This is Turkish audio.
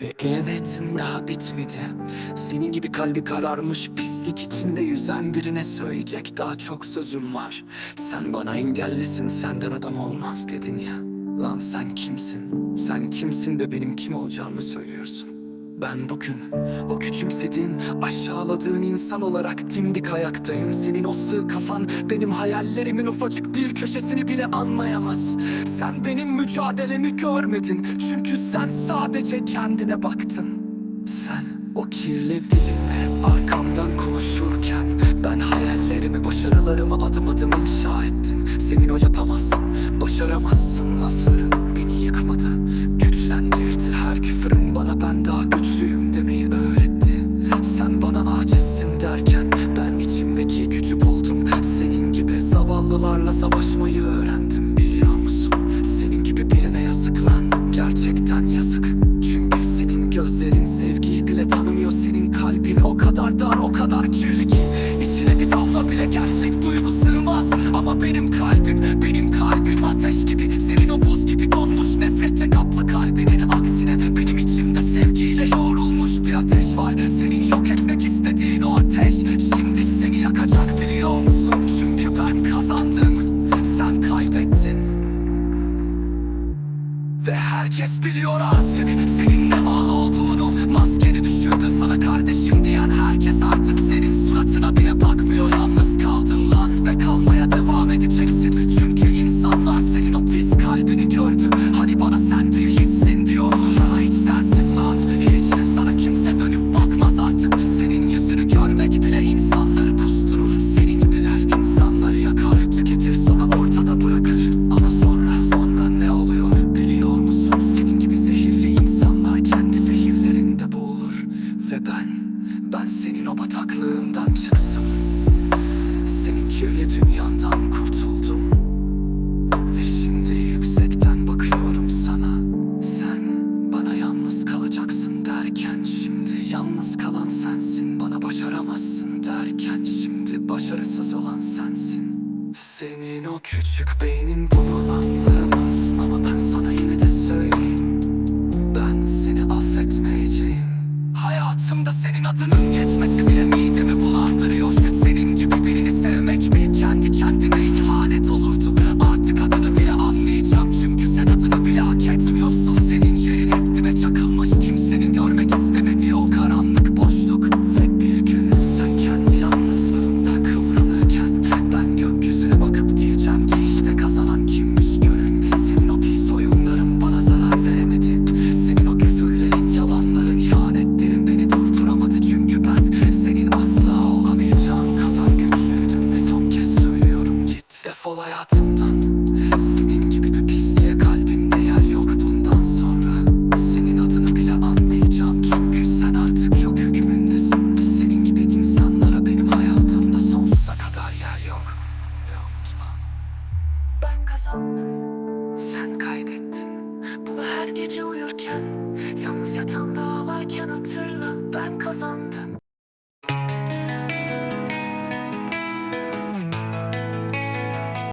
Ve evet daha bitmedi. Senin gibi kalbi kararmış pislik içinde yüzen birine söyleyecek daha çok sözüm var. Sen bana engellisin senden adam olmaz dedin ya. Lan sen kimsin? Sen kimsin de benim kim olacağımı söylüyorsun ben bugün o küçümsediğin, aşağıladığın insan olarak dimdik ayaktayım. Senin o sığ kafan benim hayallerimin ufacık bir köşesini bile anlayamaz. Sen benim mücadelemi görmedin çünkü sen sadece kendine baktın. Sen o kirli dilinle arkamdan konuşurken Ben hayallerimi, başarılarımı adım adım inşa ettim. Senin o yapamazsın, başaramazsın lafları dar o kadar kirli ki İçine bir damla bile gerçek duygu sığmaz. Ama benim kalbim benim kalbim ateş gibi Senin o buz gibi donmuş nefretle kaplı kalbinin aksine Benim içimde sevgiyle yoğrulmuş bir ateş var. Senin yok etmek istediğin o ateş Şimdi seni yakacak biliyor musun? Çünkü ben kazandım sen kaybettin. Ve herkes biliyor artık senin ne mal olduğunu. Maskeni düşürdün sana kardeşim senin o bataklığından çıktım. Senin kirli dünyandan kurtuldum. Ve şimdi yüksekten bakıyorum sana. Sen bana yalnız kalacaksın derken Şimdi yalnız kalan sensin. Bana başaramazsın derken Şimdi başarısız olan sensin. Senin o küçük beynin bunu anlamaz Ama ben sana yine de söyleyeyim. Ben seni affetmeyeceğim. Hayatımda senin adının geçmesi her gece uyurken, yalnız yatağımda ağlarken hatırla. Ben kazandım.